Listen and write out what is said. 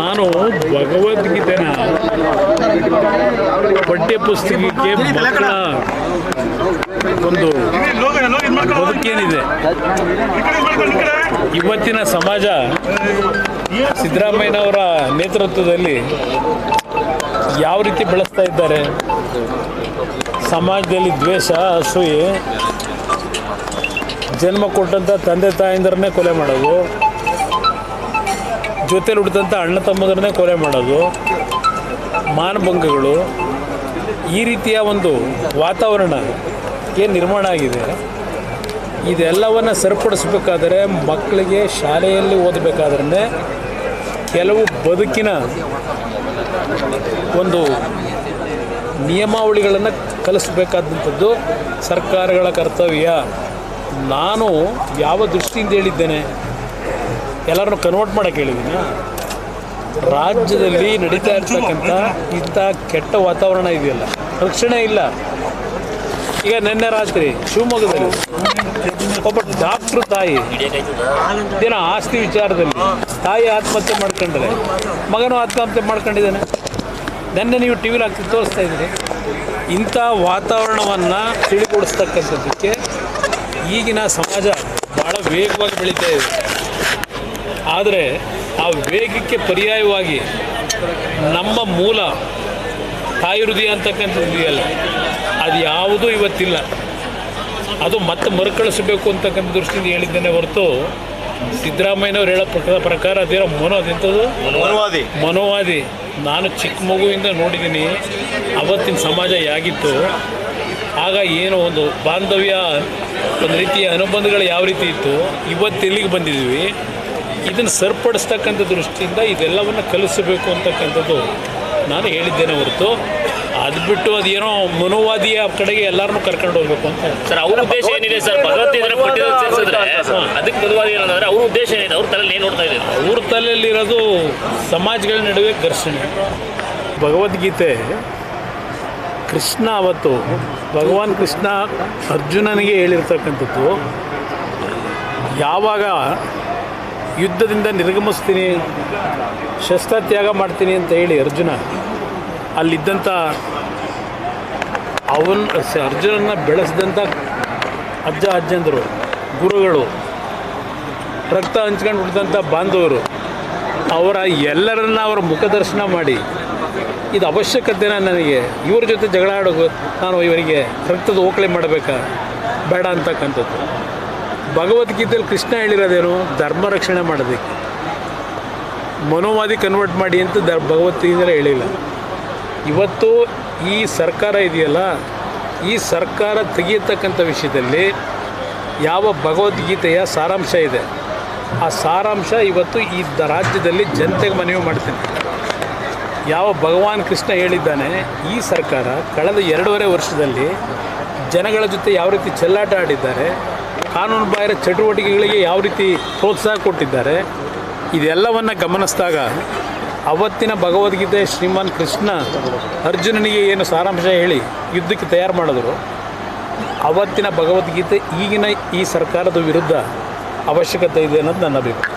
ನಾನು ಭಗವದ್ಗೀತೆನ ಪಠ್ಯ ಪುಸ್ತಕಕ್ಕೆ ಮಕ್ಕಳ ಒಂದು ಬದುಕೇನಿದೆ. ಇವತ್ತಿನ ಸಮಾಜ ಸಿದ್ದರಾಮಯ್ಯನವರ ನೇತೃತ್ವದಲ್ಲಿ ಯಾವ ರೀತಿ ಬೆಳೆಸ್ತಾ ಇದ್ದಾರೆ? ಸಮಾಜದಲ್ಲಿ ದ್ವೇಷ ಅಸೂಯೆ ಜನ್ಮ ಕೊಟ್ಟಂಥ ತಂದೆ ತಾಯಿಂದರನ್ನೇ ಕೊಲೆ ಮಾಡೋದು. ಜೊತೆಲಿ ಹುಟ್ಟಿದಂಥ ಅಣ್ಣ ತಮ್ಮದರನ್ನೇ ಕೊಲೆ ಮಾಡೋದು ಮಾನಭಂಗಗಳು ಈ ರೀತಿಯ ಒಂದು ವಾತಾವರಣ ಏನು ನಿರ್ಮಾಣ ಆಗಿದೆ? ಇದೆಲ್ಲವನ್ನು ಸರಿಪಡಿಸ್ಬೇಕಾದರೆ ಮಕ್ಕಳಿಗೆ ಶಾಲೆಯಲ್ಲಿ ಓದಬೇಕಾದ್ರೆ ಕೆಲವು ಬದುಕಿನ ಒಂದು ನಿಯಮಾವಳಿಗಳನ್ನು ಕಲಿಸಬೇಕಾದಂಥದ್ದು ಸರ್ಕಾರಗಳ ಕರ್ತವ್ಯ. ನಾನು ಯಾವ ದೃಷ್ಟಿಯಿಂದ ಹೇಳಿದ್ದೇನೆ? ಎಲ್ಲರನ್ನು ಕನ್ವರ್ಟ್ ಮಾಡೋಕ್ಕೆ ಹೇಳಿದ್ದೀನಿ ರಾಜ್ಯದಲ್ಲಿ ನಡೀತಾ ಇರ್ತಕ್ಕಂಥ ಇಂಥ ಕೆಟ್ಟ ವಾತಾವರಣ ಇದೆಯಲ್ಲ, ರಕ್ಷಣೆ ಇಲ್ಲ. ಈಗ ನಿನ್ನೆ ರಾತ್ರಿ ಶಿವಮೊಗ್ಗದಲ್ಲಿ ಒಬ್ಬ ಡಾಕ್ಟ್ರು ತಾಯಿ ದಿನ ಆಸ್ತಿ ವಿಚಾರದಲ್ಲಿ ತಾಯಿ ಆತ್ಮಹತ್ಯೆ ಮಾಡ್ಕೊಂಡ್ರೆ, ಮಗನೂ ಆತ್ಮಹತ್ಯೆ ಮಾಡ್ಕೊಂಡಿದ್ದಾನೆ. ನಿನ್ನೆ ನೀವು ಟಿ ವಿಲಿ ಹಾಕಿ ತೋರಿಸ್ತಾ ಇದ್ದೀರಿ. ಇಂಥ ವಾತಾವರಣವನ್ನು ತಿಳಿಗೊಡಿಸ್ತಕ್ಕಂಥದ್ದಕ್ಕೆ ಈಗಿನ ಸಮಾಜ ಭಾಳ ವೇಗವಾಗಿ ಬೆಳೀತಾ ಇದೆ. ಆದರೆ ಆ ವೇಗಕ್ಕೆ ಪರ್ಯಾಯವಾಗಿ ನಮ್ಮ ಮೂಲ ತಾಯಿ ಹೃದಯ ಅಂತಕ್ಕಂಥದ್ದು ಇದೆಯಲ್ಲ ಅದು ಯಾವುದೂ ಇವತ್ತಿಲ್ಲ. ಅದು ಮತ್ತೆ ಮರುಕಳಿಸಬೇಕು ಅಂತಕ್ಕಂಥ ದೃಷ್ಟಿಯಿಂದ ಹೇಳಿದ್ದೇನೆ ಹೊರತು ಸಿದ್ದರಾಮಯ್ಯನವ್ರು ಹೇಳೋ ಪ್ರಕಾರ ಪ್ರಕಾರ ಅದೇನೋ ಮನೋ ಅದೆಂಥದ್ದು ಮನುವಾದಿ. ಮನೋವಾದಿ. ನಾನು ಚಿಕ್ಕ ಮಗುವಿಂದ ನೋಡಿದ್ದೀನಿ ಅವತ್ತಿನ ಸಮಾಜ ಹೇಗಿತ್ತು ಆಗ ಏನು ಒಂದು ಬಾಂಧವ್ಯ ಒಂದು ರೀತಿಯ ಅನುಬಂಧಗಳು ಯಾವ ರೀತಿ ಇತ್ತು ಇವತ್ತು ಎಲ್ಲಿಗೆ ಬಂದಿದ್ದೀವಿ? ಇದನ್ನು ಸರಿಪಡಿಸ್ತಕ್ಕಂಥ ದೃಷ್ಟಿಯಿಂದ ಇದೆಲ್ಲವನ್ನು ಕಲಿಸಬೇಕು ಅಂತಕ್ಕಂಥದ್ದು ನಾನು ಹೇಳಿದ್ದೇನೆ ಹೊರತು. ಅದು ಬಿಟ್ಟು ಅದೇನೋ ಮನೋವಾದಿಯ ಕಡೆಗೆ ಎಲ್ಲರನ್ನೂ ಕರ್ಕೊಂಡು ಹೋಗ್ಬೇಕು ಅಂತ. ಸರ್ ಅವ್ರ ಉದ್ದೇಶ ಏನಿದೆ ಸರ್? ಅದಕ್ಕೆ ಬದಲಾಗಿ ಏನಂದ್ರೆ ಅವ್ರ ಉದ್ದೇಶ ಏನಿದೆ? ಅವ್ರ ತಲೆಯಲ್ಲಿ ಏನು ನೋಡ್ತಾ ಇದೆ ಅವ್ರ ತಲೆಯಲ್ಲಿರೋದು ಸಮಾಜಗಳ ನಡುವೆ ಘರ್ಷಣೆ. ಭಗವದ್ಗೀತೆ ಕೃಷ್ಣ ಅವತ್ತು ಭಗವಾನ್ ಕೃಷ್ಣ ಅರ್ಜುನನಿಗೆ ಹೇಳಿರ್ತಕ್ಕಂಥದ್ದು ಯಾವಾಗ ಯುದ್ಧದಿಂದ ನಿರ್ಗಮಿಸ್ತೀನಿ, ಶಸ್ತ್ರತ್ಯಾಗ ಮಾಡ್ತೀನಿ ಅಂತ ಹೇಳಿ ಅರ್ಜುನ ಅಲ್ಲಿದ್ದಂಥ ಅವನ್ ಅರ್ಜುನನ್ನು ಬೆಳೆಸಿದಂಥ ಅಜ್ಜ ಅಜ್ಜಂದರು, ಗುರುಗಳು, ರಕ್ತ ಹಂಚ್ಕೊಂಡು ಬಿಟ್ಟಂಥ ಬಾಂಧವರು, ಅವರ ಎಲ್ಲರನ್ನ ಅವರ ಮುಖದರ್ಶನ ಮಾಡಿ, ಇದು ಅವಶ್ಯಕತೆನ ನನಗೆ, ಇವ್ರ ಜೊತೆ ಜಗಳ ಆಡೋದು ನಾನು ಇವರಿಗೆ ರಕ್ತದ ಓಕಳೆ ಮಾಡಬೇಕಾ? ಬೇಡ ಅಂತಕ್ಕಂಥದ್ದು. ಭಗವದ್ಗೀತೆಯಲ್ಲಿ ಕೃಷ್ಣ ಹೇಳಿರೋದೇನು? ಧರ್ಮ ರಕ್ಷಣೆ ಮಾಡೋದಕ್ಕೆ. ಮನೋವಾದಿ ಕನ್ವರ್ಟ್ ಮಾಡಿ ಅಂತ ದ ಭಗವದ್ಗೀತೆಯಲ್ಲಿ ಹೇಳಿಲ್ಲ. ಇವತ್ತು ಈ ಸರ್ಕಾರ ಇದೆಯಲ್ಲ, ಈ ಸರ್ಕಾರ ತೆಗೆಯತಕ್ಕಂಥ ವಿಷಯದಲ್ಲಿ ಯಾವ ಭಗವದ್ಗೀತೆಯ ಸಾರಾಂಶ ಇದೆ? ಆ ಸಾರಾಂಶ ಇವತ್ತು ಈ ರಾಜ್ಯದಲ್ಲಿ ಜನತೆಗೆ ಮನವಿ ಮಾಡ್ತೀನಿ. ಯಾವ ಭಗವಾನ್ ಕೃಷ್ಣ ಹೇಳಿದ್ದಾನೆ, ಈ ಸರ್ಕಾರ ಕಳೆದ ಎರಡೂವರೆ ವರ್ಷದಲ್ಲಿ ಜನಗಳ ಜೊತೆ ಯಾವ ರೀತಿ ಚೆಲ್ಲಾಟ ಆಡಿದ್ದಾರೆ ಕಾನೂನು ಬಾಹಿರ ಚಟುವಟಿಕೆಗಳಿಗೆ ಯಾವ ರೀತಿ ಪ್ರೋತ್ಸಾಹ ಕೊಟ್ಟಿದ್ದಾರೆ, ಇದೆಲ್ಲವನ್ನು ಗಮನಿಸಿದಾಗ ಅವತ್ತಿನ ಭಗವದ್ಗೀತೆ ಶ್ರೀಮಾನ್ ಕೃಷ್ಣ ಅರ್ಜುನನಿಗೆ ಏನು ಸಾರಾಂಶ ಹೇಳಿ ಯುದ್ಧಕ್ಕೆ ತಯಾರು ಮಾಡಿದ್ರು, ಅವತ್ತಿನ ಭಗವದ್ಗೀತೆ ಈಗಿನ ಈ ಸರ್ಕಾರದ ವಿರುದ್ಧ ಅವಶ್ಯಕತೆ ಇದೆ ಅನ್ನೋದು ನನ್ನ ಅಭಿಪ್ರಾಯ.